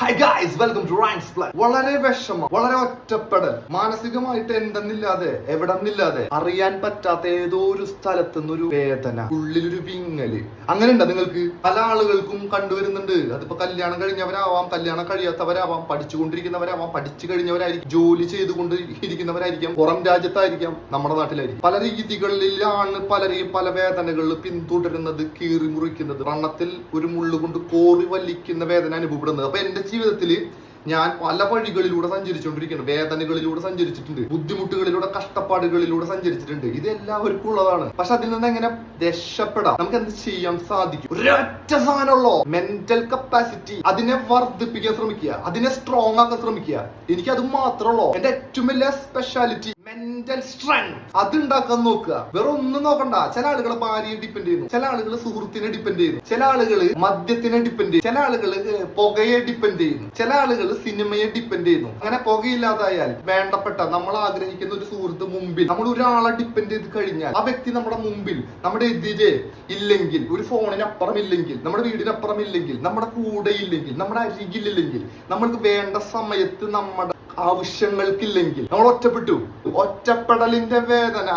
Hi guys welcome to ranks plan വളരെ വിഷമം വളരെ ഒറ്റപ്പെടൽ. മാനസികമായിട്ട് എന്തെന്നില്ലാതെ എവിടെ നിന്നില്ലാതെ അറിയാൻ പറ്റാത്ത ഏതോ ഒരു സ്ഥലത്ത് നിന്നൊരു വേദന ഉള്ളിലൊരു വിങ്ങൽ. അങ്ങനെ ഉണ്ടോ നിങ്ങൾക്ക്? പല ആളുകൾക്കും കണ്ടുവരുന്നുണ്ട്. അതിപ്പോ കല്യാണം കഴിഞ്ഞവരാവാം കല്യാണം കഴിയാത്തവരാവാം പഠിച്ചുകൊണ്ടിരിക്കുന്നവരാവാം പഠിച്ചു കഴിഞ്ഞവരായിരിക്കും ജോലി ചെയ്തുകൊണ്ട് ഇരിക്കുന്നവരായിരിക്കാം പുറം രാജ്യത്തായിരിക്കാം നമ്മുടെ നാട്ടിലായിരിക്കും. പല രീതികളിലാണ് പലരെയും പല വേദനകളിൽ പിന്തുടരുന്നത് കീറി മുറിക്കുന്നത്. വണ്ണത്തിൽ ഒരു മുള്ളുകൊണ്ട് കോറി വലിക്കുന്ന വേദന അനുഭവപ്പെടുന്നത്. അപ്പൊ എന്റെ ജീവിതത്തിൽ ഞാൻ പല വഴികളിലൂടെ സഞ്ചരിച്ചുകൊണ്ടിരിക്കുന്നു വേദനകളിലൂടെ സഞ്ചരിച്ചിട്ടുണ്ട്. ബുദ്ധിമുട്ടുകളിലൂടെ കഷ്ടപ്പാടുകളിലൂടെ സഞ്ചരിച്ചിട്ടുണ്ട്. ഇത് എല്ലാവർക്കും ഉള്ളതാണ്. പക്ഷെ അതിൽ നിന്ന് എങ്ങനെ രക്ഷപ്പെടാം? നമുക്ക് എന്ത് ചെയ്യാൻ സാധിക്കും? ഒരൊറ്റ സാധനമുള്ളോ? മെന്റൽ കപ്പാസിറ്റി അതിനെ വർദ്ധിപ്പിക്കാൻ ശ്രമിക്കുക. അതിനെ സ്ട്രോങ് ആക്കാൻ ശ്രമിക്കുക. എനിക്ക് അത് മാത്രമുള്ളൂ എന്റെ ഏറ്റവും വലിയ സ്പെഷ്യാലിറ്റി മെന്റൽ സ്ട്രെങ്ത് അത് ഉണ്ടാക്കാൻ നോക്കുക. വേറെ ഒന്നും നോക്കണ്ട. ചില ആളുകൾ ഭാര്യയെ ഡിപ്പെൻഡ് ചെയ്യുന്നു. ചില ആളുകൾ സുഹൃത്തിനെ ഡിപ്പെൻഡ് ചെയ്യുന്നു. ചില ആളുകൾ മദ്യത്തിനെ ഡിപ്പെൻഡ് ചെയ്യുന്നു. ചില ആളുകൾ പുകയെ ഡിപ്പെൻഡ് ചെയ്യുന്നു. ചില ആളുകൾ സിനിമയെ ഡിപ്പെൻഡ് ചെയ്യുന്നു. അങ്ങനെ പുകയില്ലാതായാൽ വേണ്ടപ്പെട്ട നമ്മൾ ആഗ്രഹിക്കുന്ന ഒരു സുഹൃത്ത് മുമ്പിൽ നമ്മൾ ഒരാളെ ഡിപ്പെൻഡ് ചെയ്ത് കഴിഞ്ഞാൽ ആ വ്യക്തി നമ്മുടെ മുമ്പിൽ നമ്മുടെ എതിരെ ഇല്ലെങ്കിൽ ഒരു ഫോണിനപ്പുറം ഇല്ലെങ്കിൽ നമ്മുടെ വീടിനപ്പുറം ഇല്ലെങ്കിൽ നമ്മുടെ കൂടെ ഇല്ലെങ്കിൽ നമ്മുടെ അരികിലില്ലെങ്കിൽ നമ്മൾക്ക് വേണ്ട സമയത്ത് നമ്മുടെ ആവശ്യങ്ങൾക്കില്ലെങ്കിൽ നമ്മൾ ഒറ്റപ്പെട്ടു. ഒറ്റപ്പെടലിന്റെ വേദന.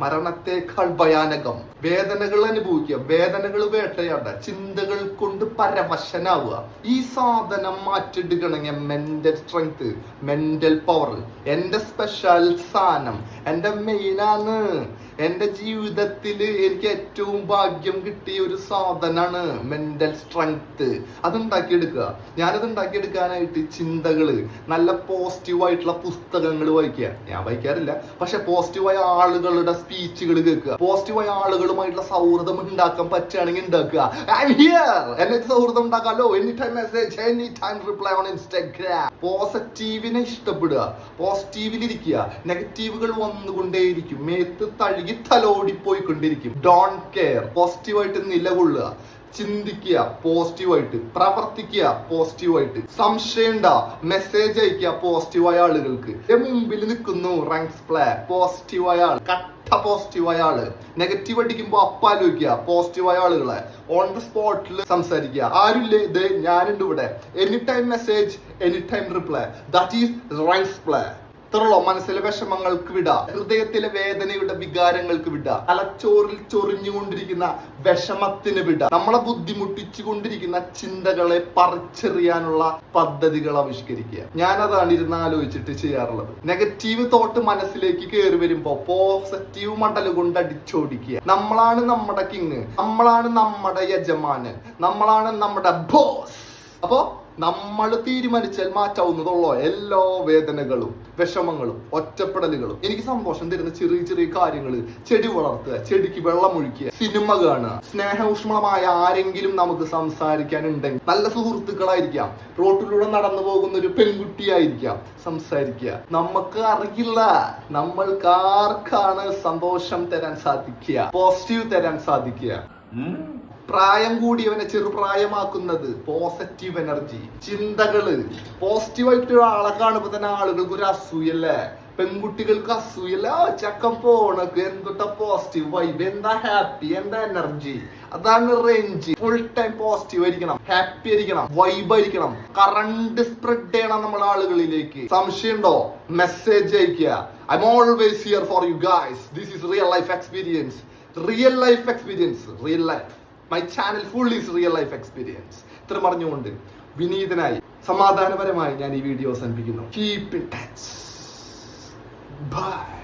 മരണത്തെക്കാൾ ഭയാനകം. വേദനകൾ അനുഭവിക്കുക വേദനകൾ വേട്ടയാടുക ചിന്തകൾ കൊണ്ട് പരവശനാവുക. ഈ സാധനം മാറ്റിയെടുക്കണമെങ്കിൽ മെന്റൽ സ്ട്രെങ്ത് മെന്റൽ പവർ എന്റെ സ്പെഷ്യൽ സാധനം. എന്റെ മെയിനാണ് എന്റെ ജീവിതത്തിൽ എനിക്ക് ഏറ്റവും ഭാഗ്യം കിട്ടിയ ഒരു സാധനമാണ് മെന്റൽ സ്ട്രെങ്ത് അത് ഉണ്ടാക്കിയെടുക്കുക ഞാനത് ഉണ്ടാക്കിയെടുക്കാനായിട്ട് ചിന്തകൾ നല്ല പോസിറ്റീവ് ആയിട്ടുള്ള പുസ്തകങ്ങൾ വായിക്കുക. ഞാൻ വായിക്കാറില്ല. പക്ഷെ പോസിറ്റീവായ ആളുകളുടെ സ്പീച്ചുകൾ കേൾക്കുക. പോസിറ്റീവായ ആളുകളുമായിട്ടുള്ള സൗഹൃദം ഉണ്ടാക്കാൻ പറ്റുകയാണെങ്കിൽ ഉണ്ടാക്കുക. എന്നിട്ട് സൗഹൃദം ഉണ്ടാക്കാലോ any time message any time reply on Instagram പോസിറ്റീവിനെ ഇഷ്ടപ്പെടുക. പോസിറ്റീവിൽ ഇരിക്കുക നെഗറ്റീവുകൾ വന്നുകൊണ്ടേയിരിക്കും. മേത്ത് തഴുകി തലോടിപ്പോയിക്കൊണ്ടിരിക്കും ഡോൺ കെയർ പോസിറ്റീവായിട്ട് നിലകൊള്ളുക. ചിന്തിക്കുക. പോസിറ്റീവായിട്ട് പ്രവർത്തിക്കുക. പോസിറ്റീവായിട്ട് സംശയണ്ട മെസ്സേജ് അയക്കുക. പോസിറ്റീവായ ആളുകൾക്ക്. മുമ്പിൽ നിൽക്കുന്നു. റാങ്ക്സ് പ്ലേ പോസിറ്റീവായ ആൾ. കട്ട പോസിറ്റീവായ ആൾ. നെഗറ്റീവ് അടിക്കുമ്പോ അപ്പാലോചിക്കുക പോസിറ്റീവായ ആളുകളെ. ഓൺ ദ സ്പോട്ടിൽ സംസാരിക്കുക. ആരുമില്ലേ ഇത്? ഞാനുണ്ട് ഇവിടെ. Any time message any time reply that is rice play ഇത്രയുള്ളോ മനസ്സിലെ വിഷമങ്ങൾക്ക് വിട ഹൃദയത്തിലെ വേദനയുടെ വികാരങ്ങൾക്ക് വിട തലച്ചോറിൽ ചൊറിഞ്ഞുകൊണ്ടിരിക്കുന്ന വിഷമത്തിന് വിട നമ്മളെ ബുദ്ധിമുട്ടിച്ചു കൊണ്ടിരിക്കുന്ന ചിന്തകളെ പറിച്ചെറിയാനുള്ള പദ്ധതികൾ ആവിഷ്കരിക്കുക. ഞാനതാണ് ഇരുന്ന് ആലോചിച്ചിട്ട് ചെയ്യാറുള്ളത്. നെഗറ്റീവ് തോട്ട് മനസ്സിലേക്ക് കയറി വരുമ്പോ പോസിറ്റീവ് മണ്ടൽ കൊണ്ട് അടിച്ചോടിക്കുക. നമ്മളാണ് നമ്മുടെ കിങ് നമ്മളാണ് നമ്മുടെ യജമാന് നമ്മളാണ് നമ്മുടെ ബോസ് അപ്പോ നമ്മൾ തീരുമാനിച്ചാൽ മാറ്റാവുന്നതുള്ളോ എല്ലാ വേദനകളും വിഷമങ്ങളും ഒറ്റപ്പെടലുകളും എനിക്ക് സന്തോഷം തരുന്ന ചെറിയ ചെറിയ കാര്യങ്ങൾ. ചെടി വളർത്തുക ചെടിക്ക് വെള്ളമൊഴിക്കുക സിനിമ കാണുക. സ്നേഹഊഷ്മളമായ ആരെങ്കിലും നമുക്ക് സംസാരിക്കാനുണ്ടെങ്കിൽ നല്ല സുഹൃത്തുക്കളായിരിക്കാം. റോട്ടിലൂടെ നടന്നു പോകുന്ന ഒരു പെൺകുട്ടിയായിരിക്കാം. സംസാരിക്കുക. നമുക്ക് അറിയില്ല. നമ്മൾ ആർക്കാണ് സന്തോഷം തരാൻ സാധിക്കുക? പോസിറ്റീവ് തരാൻ സാധിക്കുക. പ്രായം കൂടിയവനെ ചെറുപ്രായമാക്കുന്നത് പോസിറ്റീവ് എനർജി ചിന്തകൾ. പോസിറ്റീവായിട്ട് ഒരാളെ കാണുമ്പോ തന്നെ ആളുകൾക്ക് ഒരു അസൂയല്ലേ? പെൺകുട്ടികൾക്ക് അസൂയല്ല? ചക്ക പോണക്ക് എന്തുട്ടാ പോസിറ്റീവ് വൈബ് എന്താ ഹാപ്പി എന്താ എനർജി അതാണ് റേഞ്ച് ഫുൾ ടൈം പോസിറ്റീവ് ആയിരിക്കണം. ഹാപ്പി ആയിരിക്കണം. വൈബ് ആയിരിക്കണം. കറണ്ട് സ്പ്രെഡ് ചെയ്യണം നമ്മൾ ആളുകളിലേക്ക്. സംശയമുണ്ടോ മെസ്സേജ് അയക്കുക I'm always here for you guys this is real life experience real life experience real life my channel full is real life experience ഇത്ര പറഞ്ഞുകൊണ്ട് വിനീതനായി സമാധാനപരമായി ഞാൻ ഈ വീഡിയോ അവസാനിപ്പിക്കുന്നു. Keep in touch by